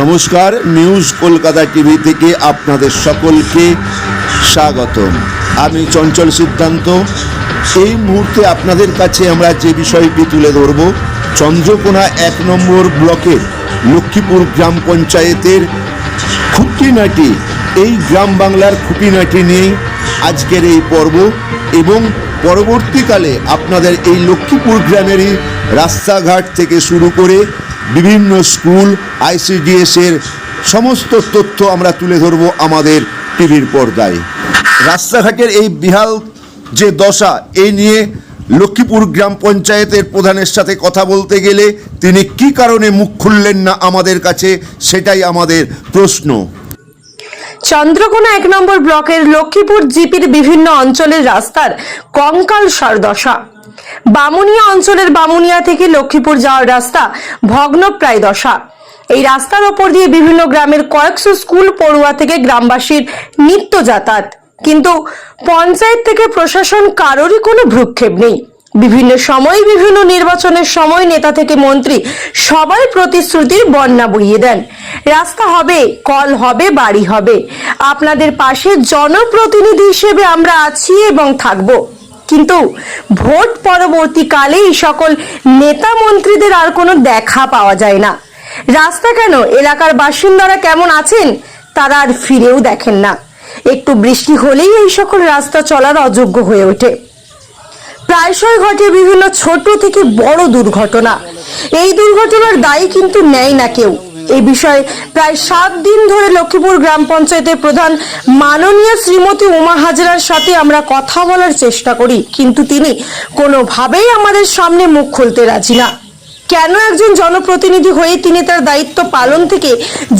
নমস্কার, news Kolkata TV থেকে আপনাদের সকলকে স্বাগতম। আমি চঞ্চল সিদ্ধান্ত। এই মুহূর্তে আপনাদের কাছে আমরা যে বিষয়টি তুলে ধরব, চন্দ্রকোনা এক নম্বর ব্লকের লক্ষ্মীপুর গ্রাম পঞ্চায়েতের খুঁটিনাটি, এই গ্রাম বাংলার খুঁটিনাটি নিয়েই আজকের এই পর্ব এবং পরবর্তীকালে আপনাদের এই লক্ষ্মীপুর গ্রামেরই রাস্তাঘাট থেকে শুরু করে বিভিন্ন স্কুল আইসিডিএসের সমস্ত তথ্য আমরা তুলে ধরব আমাদের টিভির পর্দায়। রাস্তাঘাটের এই বিহাল যে দশা এই নিয়ে লক্ষ্মীপুর গ্রাম পঞ্চায়েতের প্রধানের সাথে কথা বলতে গেলে তিনি কি কারণে মুখ খুললেন না আমাদের কাছে, সেটাই আমাদের প্রশ্ন। চন্দ্রকোনা এক নম্বর ব্লকের লক্ষ্মীপুর জিপির বিভিন্ন অঞ্চলের রাস্তার কঙ্কাল দশা। বামুনিয়া অঞ্চলের বামুনিয়া থেকে লক্ষ্মীপুর যাওয়ার রাস্তা ভগ্নপ্রায় দশা। এই রাস্তার ওপর দিয়ে বিভিন্ন গ্রামের কয়েকশো স্কুল পড়ুয়া থেকে গ্রামবাসীর নিত্য যাতায়াত। কিন্তু পঞ্চায়েত থেকে প্রশাসন কারোরই কোনো ভ্রুক্ষেপ নেই। বিভিন্ন সময় বিভিন্ন নির্বাচনের সময় নেতা থেকে মন্ত্রী সবাই প্রতিশ্রুতির বন্যা বইয়ে দেন। রাস্তা হবে, কল হবে, বাড়ি হবে। আপনাদের পাশে জনপ্রতিনিধি হিসেবে আমরা আছি এবং থাকব। কিন্তু ভোট পরবর্তীকালে এই সকল নেতা মন্ত্রীদের আর কোনো দেখা পাওয়া যায় না। রাস্তা কেন? এলাকার বাসিন্দারা কেমন আছেন? তারা আর ফিরেও দেখেন না। একটু বৃষ্টি হলেই এই সকল রাস্তা চলার অযোগ্য হয়ে ওঠে। প্রায়শই ঘটে বিভিন্ন ছোট থেকে বড় দুর্ঘটনা। এই দুর্ঘটনার দায়ী কিন্তু নেয় না কেউ। এই বিষয়ে প্রায় সাত দিন ধরে লক্ষ্মীপুর গ্রাম পঞ্চায়েতের প্রধান মাননীয় শ্রীমতী উমা হাজরার সাথে আমরা কথা বলার চেষ্টা করি, কিন্তু তিনি কোনোভাবেই আমাদের সামনে মুখ খুলতে রাজি না। কেন একজন জনপ্রতিনিধি হয়ে তিনি তার দায়িত্ব পালন থেকে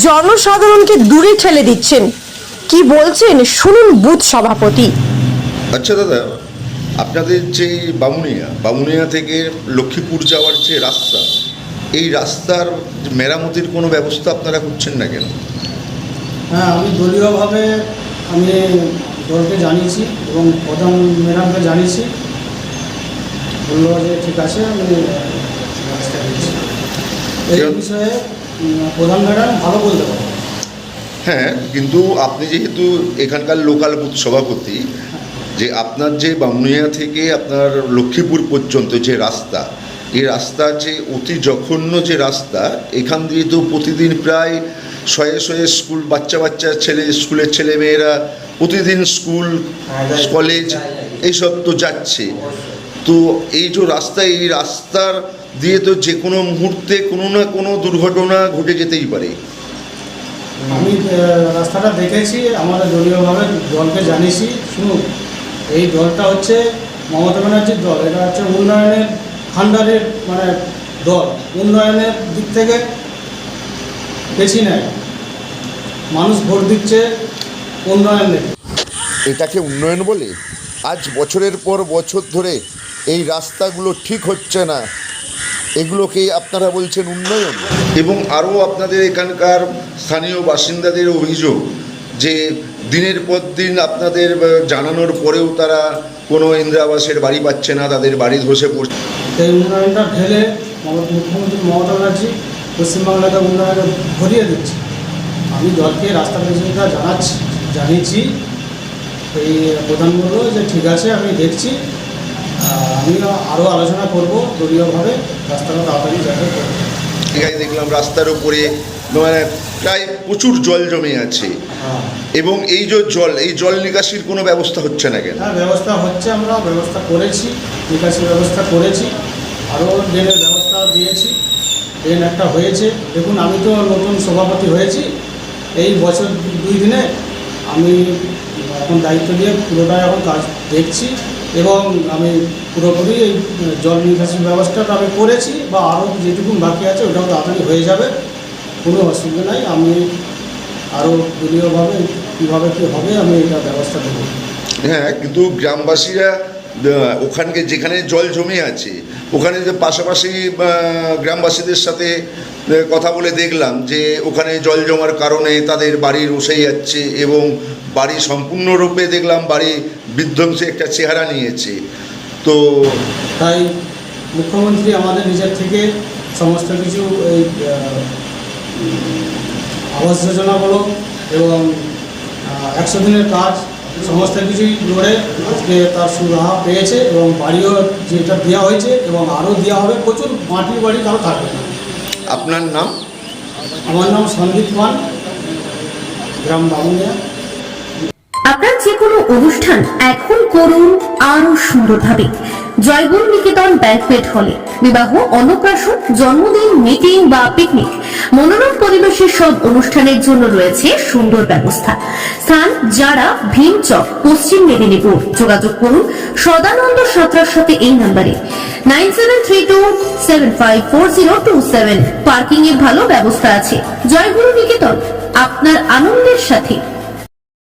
জনসাধারণকে দূরে ঠেলে দিচ্ছেন? কি বলছেন? শুনুন বুথ সভাপতি। আচ্ছা দাদা আপনাদের যে বামুনিয়া বামুনিয়া থেকে লক্ষ্মীপুর যাওয়ার যে রাস্তা এই রাস্তার মেরামতির কোনো ব্যবস্থা আপনারা করছেন না কেন? হ্যাঁ আমি দলীয়ভাবে আমি দলকে জানিয়েছি এবং প্রধান ম্যাডামকে জানিয়েছি। বলল যে ঠিক আছে আমি এই বিষয়ে প্রধান ম্যাডাম ভালো বলতে পারে হ্যাঁ কিন্তু আপনি যেহেতু এখানকার লোকাল বুথ সভাপতি যে আপনার যে বামুনিয়া থেকে আপনার লক্ষ্মীপুর পর্যন্ত যে রাস্তা, এই রাস্তা যে অতি জঘন্য যে রাস্তা, এখান দিয়ে তো প্রতিদিন প্রায় শয়ে শয়ে স্কুল, বাচ্চা বাচ্চা ছেলে, স্কুলের ছেলেমেয়েরা প্রতিদিন স্কুল, কলেজ, এইসব তো যাচ্ছে। তো এই যে রাস্তা, এই রাস্তার দিয়ে তো যে কোনো মুহূর্তে কোনো না কোনো দুর্ঘটনা ঘটে যেতেই পারে। আমি রাস্তাটা দেখেছি আমাদের দলীয়ভাবে দলকে জানিয়েছি, শুনুন। এই দলটা হচ্ছে মমতা ব্যানার্জির দল। এটা হচ্ছে উন্নয়নের ফান্ডারের মানে দল। উন্নয়নের দিক থেকে বেশি নেয়। মানুষ ভোট দিচ্ছে উন্নয়ন দেখে এটাকে উন্নয়ন বলে আজ বছরের পর বছর ধরে এই রাস্তাগুলো ঠিক হচ্ছে না। এগুলোকে আপনারা বলছেন উন্নয়ন। এবং আরও আপনাদের এখানকার স্থানীয় বাসিন্দাদের অভিযোগ যে দিনের পর দিন আপনাদের জানানোর পরেও তারা কোনো ইন্দিরাবাসের বাড়ি পাচ্ছে না তাদের বাড়ি ধসে পড়ছে। এই উন্নয়নটা ঢেলে মুখ্যমন্ত্রী মমতা ব্যানার্জি পশ্চিমবাংলাকে উন্নয়নে ভরিয়ে দিচ্ছে। আমি দলকে রাস্তা পরিষেবা জানাচ্ছি জানিয়েছি এই প্রধান বলল যে ঠিক আছে আমি দেখছি। আমি আরও আলোচনা করব দলীয়ভাবে রাস্তাটা তাড়াতাড়ি যাতে করব দেখলাম রাস্তার উপরে মানে প্রায় প্রচুর জল জমে আছে। এবং এই যে জল, এই জল নিকাশির কোনো ব্যবস্থা হচ্ছে না কেন? হ্যাঁ ব্যবস্থা হচ্ছে, আমরা ব্যবস্থা করেছি নিকাশি ব্যবস্থা করেছি আরও ড্রেনের ব্যবস্থা দিয়েছি, ড্রেন একটা হয়েছে। দেখুন, আমি তো নতুন সভাপতি হয়েছি, এই বছর দুই দিনে আমি এখন দায়িত্ব দিয়ে পুরোটাই এখন কাজ দেখছি এবং আমি পুরোপুরি এই জল নিকাশির ব্যবস্থাটা আমি করেছি বা আরও যেটুকু বাকি আছে, ওটাও তাড়াতাড়ি হয়ে যাবে, কোনো অসুবিধা নাই। আমি আরও দলীয়ভাবে কীভাবে কী হবে আমি এটা ব্যবস্থা দেবো হ্যাঁ কিন্তু গ্রামবাসীরা ওখানকে যেখানে জল জমে আছে ওখানে যে পাশাপাশি গ্রামবাসীদের সাথে কথা বলে দেখলাম যে ওখানে জল জমার কারণে তাদের বাড়ি রসে যাচ্ছে এবং বাড়ি সম্পূর্ণরূপে দেখলাম বাড়ি বিধ্বংসী একটা চেহারা নিয়েছে। তো তাই মুখ্যমন্ত্রী আমাদের নিজের থেকে সমস্ত কিছু এই আবাস যোজনা বলো এবং একশো দিনের কাজ সমস্ত কিছুই লড়ে আজকে তার সুরাহা পেয়েছে এবং বাড়িও যেটা দেওয়া হয়েছে এবং আরও দেওয়া হবে প্রচুর মাটির বাড়ি কারও থাকবে না। আপনার নাম? আমার নাম সন্দীপ পান গ্রাম বামুনিয়া। আপনার যে কোনো অনুষ্ঠান এখন করুন আরও সুন্দরভাবে। জয়গুরু নিকেতন ব্যাংকুয়েট হলে। বিবাহ, অন্নপ্রাশন, জন্মদিন মিটিং বা পিকনিক মনোরম পরিবেশের সব অনুষ্ঠানের জন্য রয়েছে সুন্দর ব্যবস্থা। স্থান যারা ভীমচক পশ্চিম মেদিনীপুর। যোগাযোগ করুন সদানন্দ সাঁতরার সাথে এই নাম্বারে। Nine seven three two seven five four zero two seven. Parking এর ভালো ব্যবস্থা আছে। জয়গুরু নিকেতন, আপনার আনন্দের সাথে।